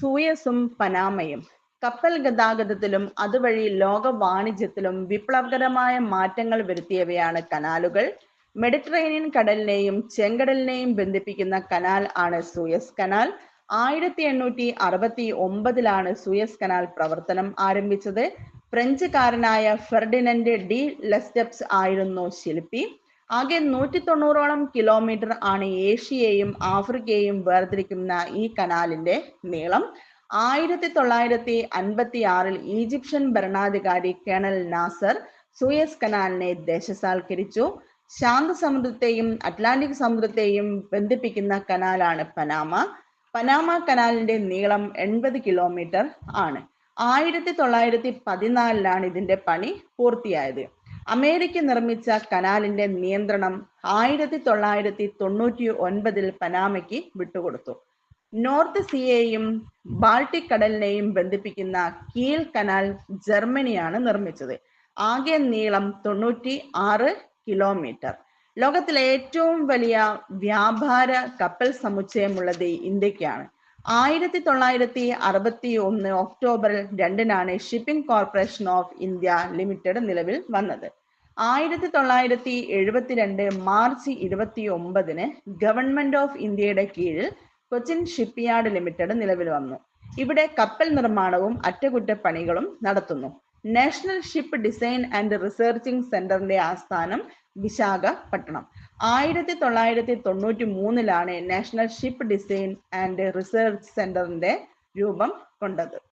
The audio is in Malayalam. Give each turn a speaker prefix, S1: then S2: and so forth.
S1: സൂയസും പനാമയും. കപ്പൽ ഗതാഗതത്തിലും അതുവഴി ലോക വാണിജ്യത്തിലും വിപ്ലവകരമായ മാറ്റങ്ങൾ വരുത്തിയവയാണ് കനാലുകൾ. മെഡിറ്ററേനിയൻ കടലിനെയും ചെങ്കടലിനെയും ബന്ധിപ്പിക്കുന്ന കനാൽ ആണ് സൂയസ് കനാൽ. ആയിരത്തി എണ്ണൂറ്റി അറുപത്തി ഒമ്പതിലാണ് സൂയസ് കനാൽ പ്രവർത്തനം ആരംഭിച്ചത്. ഫ്രഞ്ചുകാരനായ ഫെർഡിനൻഡ് ഡി ലെസ്റ്റെപ്സ് ആയിരുന്നു ശില്പി. ആകെ നൂറ്റി തൊണ്ണൂറോളം കിലോമീറ്റർ ആണ് ഏഷ്യയെയും ആഫ്രിക്കയെയും വേർതിരിക്കുന്ന ഈ കനാലിന്റെ നീളം. ആയിരത്തി തൊള്ളായിരത്തി അൻപത്തി ആറിൽ ഈജിപ്ഷ്യൻ ഭരണാധികാരി കേണൽ നാസർ സൂയസ് കനാലിനെ ദേശസാൽക്കരിച്ചു. ശാന്തസമുദ്രത്തെയും അറ്റ്ലാന്റിക് സമുദ്രത്തെയും ബന്ധിപ്പിക്കുന്ന കനാലാണ് പനാമ. പനാമ കനാലിന്റെ നീളം എൺപത് കിലോമീറ്റർ ആണ്. ആയിരത്തി തൊള്ളായിരത്തി പതിനാലിലാണ് ഇതിന്റെ പണി പൂർത്തിയായത്. അമേരിക്ക നിർമ്മിച്ച കനാലിന്റെ നിയന്ത്രണം ആയിരത്തി തൊള്ളായിരത്തി തൊണ്ണൂറ്റി ഒൻപതിൽ പനാമയ്ക്ക് വിട്ടുകൊടുത്തു. നോർത്ത് സിയെയും ബാൾട്ടിക് കടലിനെയും ബന്ധിപ്പിക്കുന്ന കീൽ കനാൽ ജർമ്മനിയാണ് നിർമ്മിച്ചത്. ആകെ നീളം തൊണ്ണൂറ്റി ആറ് കിലോമീറ്റർ. ലോകത്തിലെ ഏറ്റവും വലിയ വ്യാപാര കപ്പൽ സമുച്ചയമുള്ളത് ഇന്ത്യക്കാണ്. ആയിരത്തി തൊള്ളായിരത്തി അറുപത്തി ഒന്ന് ഒക്ടോബർ രണ്ടിനാണ് shipping corporation of India limited നിലവിൽ വന്നത്. ആയിരത്തി തൊള്ളായിരത്തി എഴുപത്തിരണ്ട് മാർച്ച് ഇരുപത്തി ഒമ്പതിന് ഗവൺമെന്റ് ഓഫ് ഇന്ത്യയുടെ കീഴിൽ കൊച്ചിൻ ഷിപ്പ്യാർഡ് ലിമിറ്റഡ് നിലവിൽ വന്നു. ഇവിടെ കപ്പൽ നിർമ്മാണവും അറ്റകുറ്റപ്പണികളും നടത്തുന്നു. National ship design and researching സെന്ററിന്റെ ആസ്ഥാനം വിശാഖപട്ടണം. ആയിരത്തി തൊള്ളായിരത്തി തൊണ്ണൂറ്റി മൂന്നിലാണ് national ship design and research സെന്ററിന്റെ രൂപം കൊണ്ടത്.